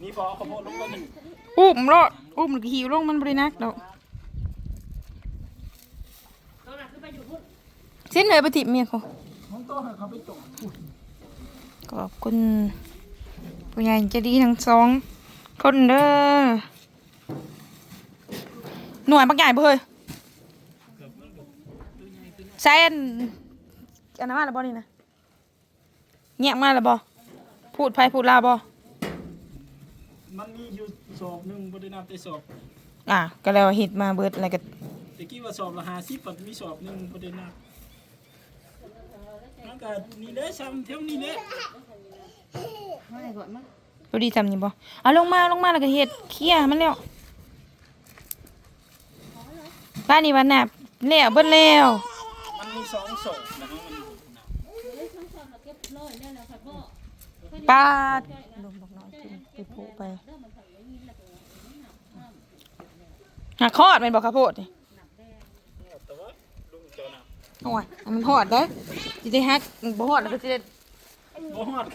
มีพอข้าวโพดลงไปนี่อุ้มโลดอุ้มมันก็หิวลงมันบรินักดอกสิ้นเลยปฏิเมียเขาผมต้องให้เขาไปจงขอบคุณผู้ใหญ่ใจะดีทั้งสองคนเด้อหน่วยบักใหญ่บ่เฮ้ยใช้อันอันนั้นมาแล้วบ่นี่นะเงียบมาแล้วบ่พูดไผพูดลาวบ่ มันมีอยู่สอบหนึ่งบริณาแต่สอบอะก็แล้วเฮ็ดมาเบิดอะไรก็ตะกี้ว่าสอบละห้าสิบปัดมีสอบหนึ่งบริณามันก็นี่แหละซ้ำเท่านี้แหละบ่ดีทำนี่บ่เอาลงมาลงมาแล้วก็เฮ็ดเคลียร์มันแล้วบ้านนี้วันน่ะแล้วเบิดแล้วมันมีสองสอบนะครับมันปาดลงบ ผล่ไปหักคอดแม่นบ่ข้าวโพดนี่แต่ว่าลุงเจ้าน่ะโอ้ยให้มันฮอดเด้อสิได้ฮักบ่ฮอดแล้วก็สิได้บ่ฮอด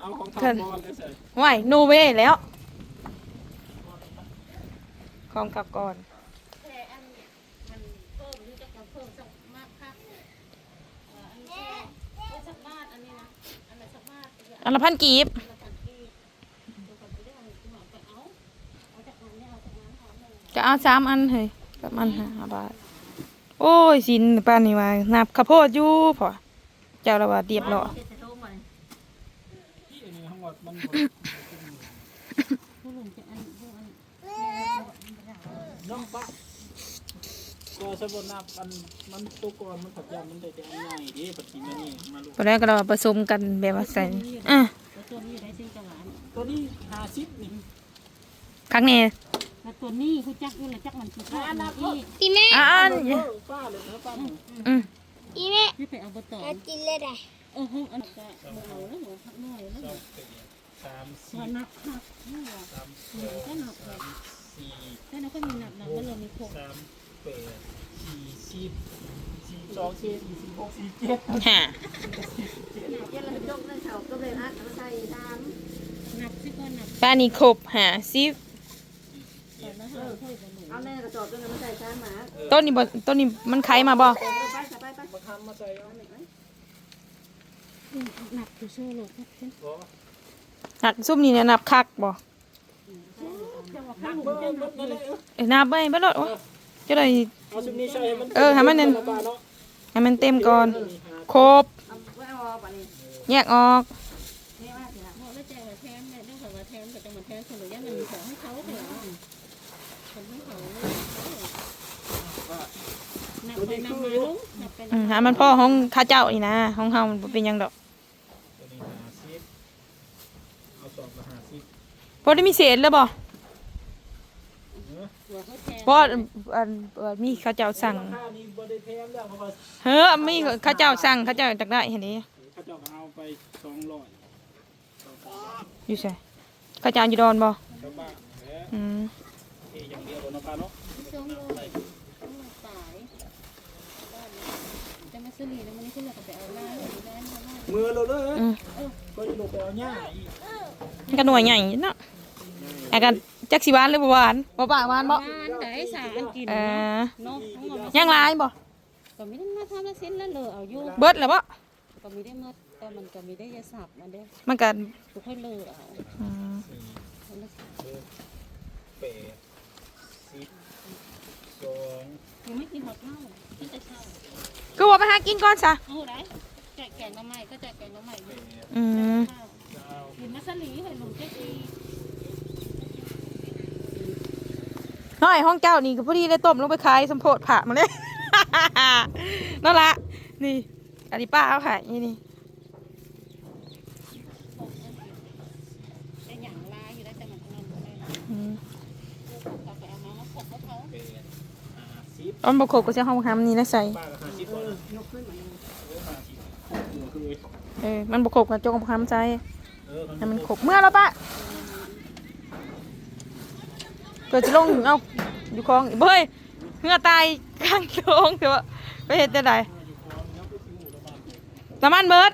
เอาของเพิ่ทำนบอลไปใส่ไหวโนเวแล้วของกลับก่อนอันละพันกีบจะ เอาสามอันเฮ้ยกับมันห้าบาทโอ้ยสินป้านนี่ว่านับข้าวโพดอยู่พอเจ้าละว่าเรียบร้อยที่อันนี้ทั้งหมดมันน้องปะก็สมบูรณ์นับมันมันตัวก่อนมันขัดยานมันได้แต่อันใหญ่ดิปฏิมานี่มาลูกพอแล้วก็เราผสมกันแบบว่าใส่อะตัวนี้ห้าสิบนี่ครั้งนี้ แล้วตัวนี้คุณจักอยู่แล้วจักมันคือข้าวนี่อีแม่อะอันเออป้าเลยนะป้าหนูอืมอีแม่ที่ไปเอาบะตอเอากินเลยได้เออห้องอันก็เอาแล้วหนูพักหน่อยแล้วสามพสี่อนับนับนี่ว่าสามหนูก็นับเลยสี่แต่เราก็มีนับนับว่าเรามีครบสามแปดสี่สิบสี่สองสี่สี่สิบหกสี่เจ็ดฮะนับสิก็นับป้านี่ครบหาสิบ ก่อนแล้วเราค่อยกันหนูต้นนี้บ่ต้นนี้มันไขมาบ่มาทำมาใส่เอานับคือโซ่โลกเช่นบ่หักซุ่มนี่เนี่ยนับคักบ่นักเบิ้งเบิ้งนั่นเลยเอ้ยนับไปบ่ลดโอ้ยจะได้เอาชุดนี้ใส่ให้มันเออให้มันนั่นป้าเนาะให้มันเต็มก่อนครบแยกออกบอกแล้วแจกแทนเนี่ยต้องว่าแทนแต่จะมาแทนคนหรือย่ามันมีของให้เขาเหรอคนให้เขา นับไปนับมาลุงนับไปอืมหามันพ่อห้องข้าเจ้านี่นะห้องเฮามันบ่เป็นหยังดอกตัวนี้ห้าสิบเอาสองละห้าสิบบ่ได้มีเศษเลยบ่หัวเขาแทนบ่อันอันเอ่อมีข้าเจ้าสั่งราคานี้บ่ได้แพงแล้วเพราะว่าเฮ้อมีข้าเจ้าสั่งข้าเจ้าจักได้เห็นดิเขาเจ้าก็เอาไปสองร้อยอยู่ไสข้าเจ้าอยู่ดอนบ่ชาวบ้านแหละอืมเอ้ยอย่างเดียวนะป้าเนาะทรงโลกตาย จะมาซื้อหลีแล้วมันนี่ขึ้นเราก็ไปเอาหน้าหรือได้หน้ามือเราเลยอืมก็จะลงไปเอาหญ้าอีกมันก็หน่วยใหญ่เนาะอากันจักสิหวานหรือบ่หวานบ่ปากหวานบ่บ้านไหนสารกินเออเนาะยังหลายบ่ ก็ไม่ได้มาทำละเส้นละเลอเอาอยู่เบิดแล้วบ่ ก็ไม่ได้มาแต่มันก็ไม่ได้ยาสับมาเด้มันก็ทุกคนเลอเอาอืมแปดสิบสองยังไม่กินหอดข้าวกินแต่เช้า ก็ว่าไปหากินก่อนซะโอ้ไรแจกแกงน้ำใหม่ก็แจกแกงน้ำใหม่อยู่อืมเก้ากินมาสลีให้หนูเจ๊ดีน้อยห้องเจ้านี่ก็พอดีได้ต้มลงไปขายสมโพธิผ่ามาเลย นั่นละนี่อันนี้ป้าเอาขายนี่นี่แต่อย่างลายอยู่ได้แต่มันนั่นเลยอืมก็ไปเอามามาขบเขาแปดห้าสิบเอันบกโขกก็จะห้องทำนี่นะใส่ ป้าก็ห้าสิบก่อนนะ ยกขึ้นมาเออห้าสิบหัวคือเออมันบกโขกกับจงกับคำใจเออให้มันขบเมื่อแล้วป้าเกิดจะลงเอาอยู่คลองเบ้ยเหือตายข้างคลองเถอะไปเห็นจะไดน้ำมันเบิด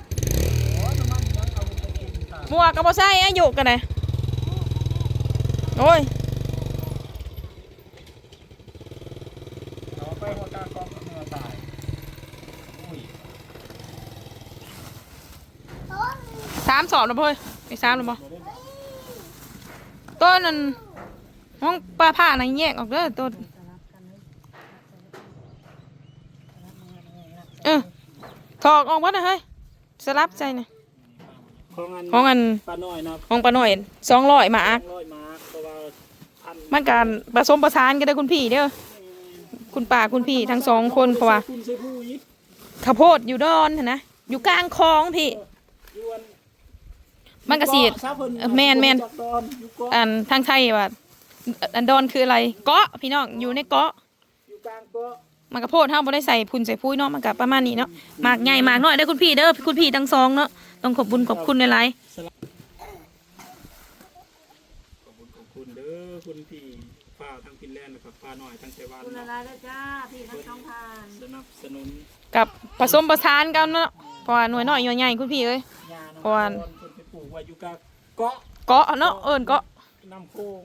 มัวกับบอไซอายุกันไหนโอ้ย เอาไปหัวตากล้องเนื้อตายอุ้ย สามสอบแล้วเพ่ยไอ้สามแล้วบ่ต้นนั่นห้องปลาผ้าน่ะแยกออกเด้อต้นเออถอกออกวะนะเฮ้ยสลับใจนะของอันห้องอันปลาน้อยเนาะห้องปลาหน่อยสองร้อยหมาร้อยมาร์กเพราะว่าพันมันการผสมประสานกันได้อคุณพี่เด้อคุณป่าคุณพี่ทั้งสองคนเพราะว่าคุณใส่ผู้อีกข้าวโพดอยู่ดอนหั่นนะอยู่กลางคลองพี่อยู่อัน มันก็สิอยู่เาะซะเพิ่เออแม่นแม่นจากดอนอยู่เกาะอันทางไทยว่าอันดอนคืออะไร เกาะพี่น้องอยู่ในเกาะอยู่กลางเกาะมันกระโพดเท่าบ่ได้ใส่พุนใส่พุ้ยเนาะมันกับประมาณนี้เนาะหมากใหญ่หมากน้อยได้อคุณพี่เด้อคุณพี่ทั้งสองเนาะต้องขอบคุญขอบคุณในไลน์ขอบคุณขอบคุณเด้อคุณพี่ป้าทั้งฟินแลนด์นะครับป้าน้อยทั้งไต้หวันคุณอะไรนะจ้าพี่ทั้งสองทานสนับสนุนกับผสมประสานกันเนาะเพราะว่าหน่วยน้อยหน่วยใหญ่คุณพี่เอ้ยยาน้องเพราะว่า คนไปปลูกไว้อยู่กลางเกาะเกาะเนาะเอิ้นเกาะน้ำโขง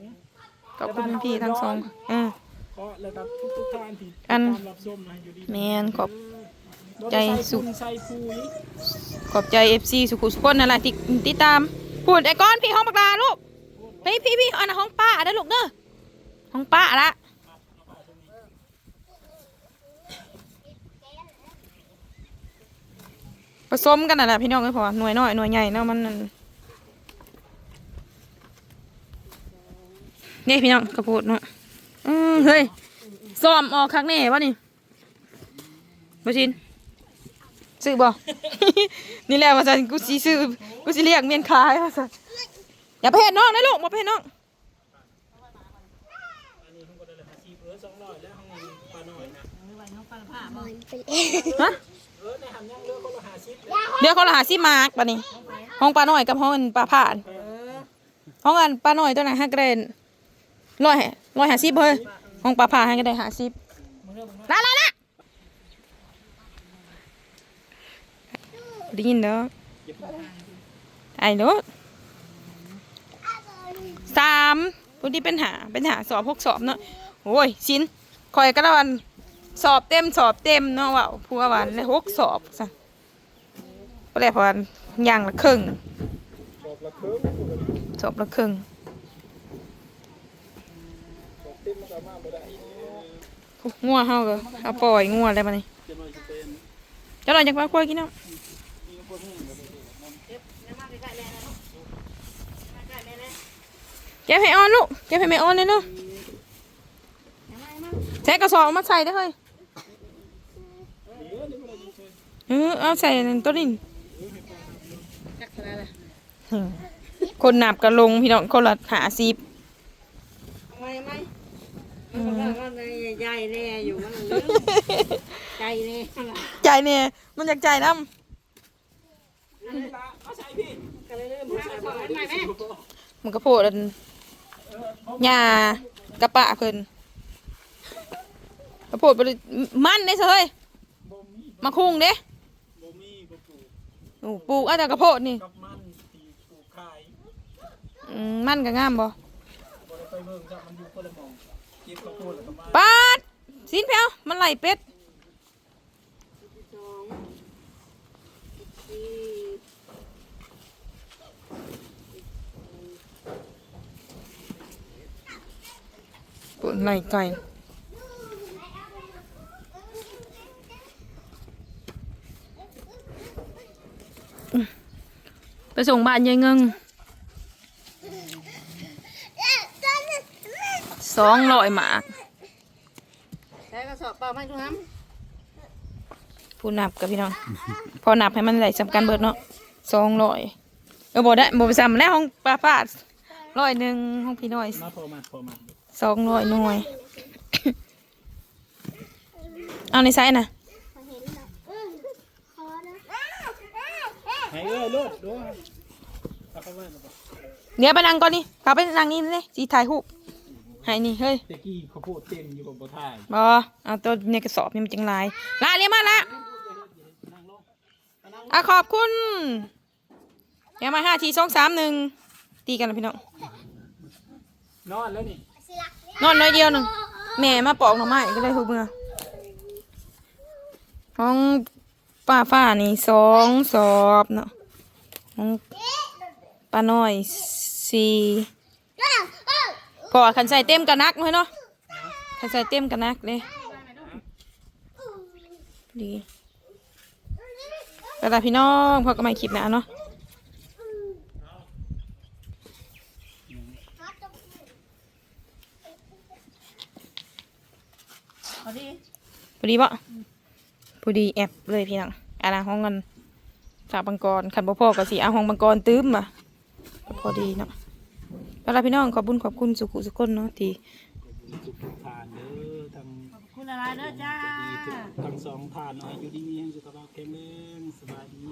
ขอบคุณคุณพี่ทั้งสองเออเกาะแล้วก็ทุกๆท่านที่อันตามรับชมนะอยู่ดีแม่นขอบบ่ใจได้สุใส่ขปุ๋ยใส่ปุ๋ยขอบใจ FC สุขุสุขคนนั่นแหละที่ติดตามพูดไอ้ก้อนพี่ห้องปากลาลูกพี่พี่พี่อันนั้นห้องป้าได้อลูกเด้อห้องป้าละผสมกันนั่นแหละพี่น้องเอ้ยเพอหน่วยน้อยหน่วยใหญ่เนาะมัน นี่พี่น้องกระพูดเนาะอืมเฮ้ยซ้อมออกครั้งแน่วะนี่มาชินซื้อบ่ นี่แหละว่าจะกูสิซื้อกูสิเรียกเมียนขายว่าจะอย่าไปเห็นน้องนะลูกมาไปเห็นน้องเนี้ปลาน้อยนะฮะเดี๋ยวเขาละหาซิมาร์กปะนี่ห้องปลาหน่อยกับห้องปลาผ่านห้องอันปลาหน่อยตัวไหนห้าเกรน ร้อยร้อยหาซิบเฮ้ยห้องปลาผ่าให้ก็ได้หาซิบละละละได้ยินเด้อไอ้รถสามพวกที่เป็นหาเป็นหาสอบพวกสอบเนาะโอ้ยชิ้นคอยก็แล้ววันสอบเต็มสอบเต็มเนาะว่าพัววันเลยหกสอบซะก็เลยพอนย่างละครึ่งบอกละครึ่งสอบละครึ่ง งัวเฮาก็เอาปล่อยงัวอะไรมานี่จะน้อยจะเป็นเจ้าหน่อยจักว่าควายกินน้ำเก็บให้ออนลูกเก็บให้แม่ออนเลยเนาะใช้กระสอบเอามาใส่ได้อเฮ้ยเออเอาใส่ในตัวนี้อืมคนนับกระลงพี่น้องคนละหาซีบไม่ไม่ มันก็ว่ามันใหญ่แน่อยู่มันลืมใจแน่ใจเนี่ยมันอยากใจน้เอาใส่พี่ก็เลยลืมหาของอันใหม่แม่ำมันก็โพดอันหญ้ากระปะเพิ่นกระโพดบ่ได้มันเด้เฮ้ยบ่มีมาคุงเด้บ่มีบ่ปลูกโอ้ปลูกเอาแต่กระโพดนี่กับมันที่ปลูกขายอืมมันก็งามบ่บ่ได้ไปเบิ่งจ้ะมันอยู่คนละหม่อง เก็บข้าวโพดแล้วก็มาปาดสินแพวมันไหลเป็ดสองสี่ปวดไหลไก่อืมไปส่งบ้านยายเงิง สองร้อยหมากใช้กระสอบเปล่าไม่ทุกน้ผู้นับกับพี่น้อง พอนับให้มันไหลสำกันเบิดเนาะสองร้อยเออบ่ได้บ่ไปซ้ำแล้วห้องปลาปาดร้อยหนึ่งห้องพี่น้อยมาพอมาพอมาสองร้อยหน่วย เอาในไซส์นะให้เอ้ยโลดดูเอาเข้าไว้นะบ่เดี๋ยวไปนั่งก่อนนี่เขาไปนั่งนี่เลยสีถ่ายรูป ให้นี่เฮ้ยตะกี้ข้าวโพดเต็มอยู่กับบ่ถ่ายบอเอาตัวในกระสอบนี่มันจังไรลาเรียกมาละอะขอบคุณเดี๋ยวมาห้าทีสองสามหนึ่งตีกันนะพี่น้องนอนแล้วนี่นอนน้อยเดียวหนึงแม่มาปอกหน่อไม้ก็เลยทุกเมื่อห้องป้าฝ้านี่สองสอบเนาะห้องป้าน้อยสี่ พอคันใส่เต็มกันนักเลยเนาะคันใส่เต็มกันนักเลยดีก็ลาพี่น้องพอก็ไม่คลิปหนะเนาะพอดีพอดีปะพอดีแอบเลยพี่น้องอาณาห้องเงินฝากบังกรขันบ่พอก็สิเอาห้องบังกรตื้มอะก็พอดีเนาะ แล้วล่ะพี่น้องขอบคุญขอบคุณสุขุสุขคนเนาะที่ทุกทานเด้อทั้งคุณอะไรเด้อจ้า ดีทุกทั้งสองทานเนาะอยู่ดีมีแรงสุขภาพแข็งแรงสบายดี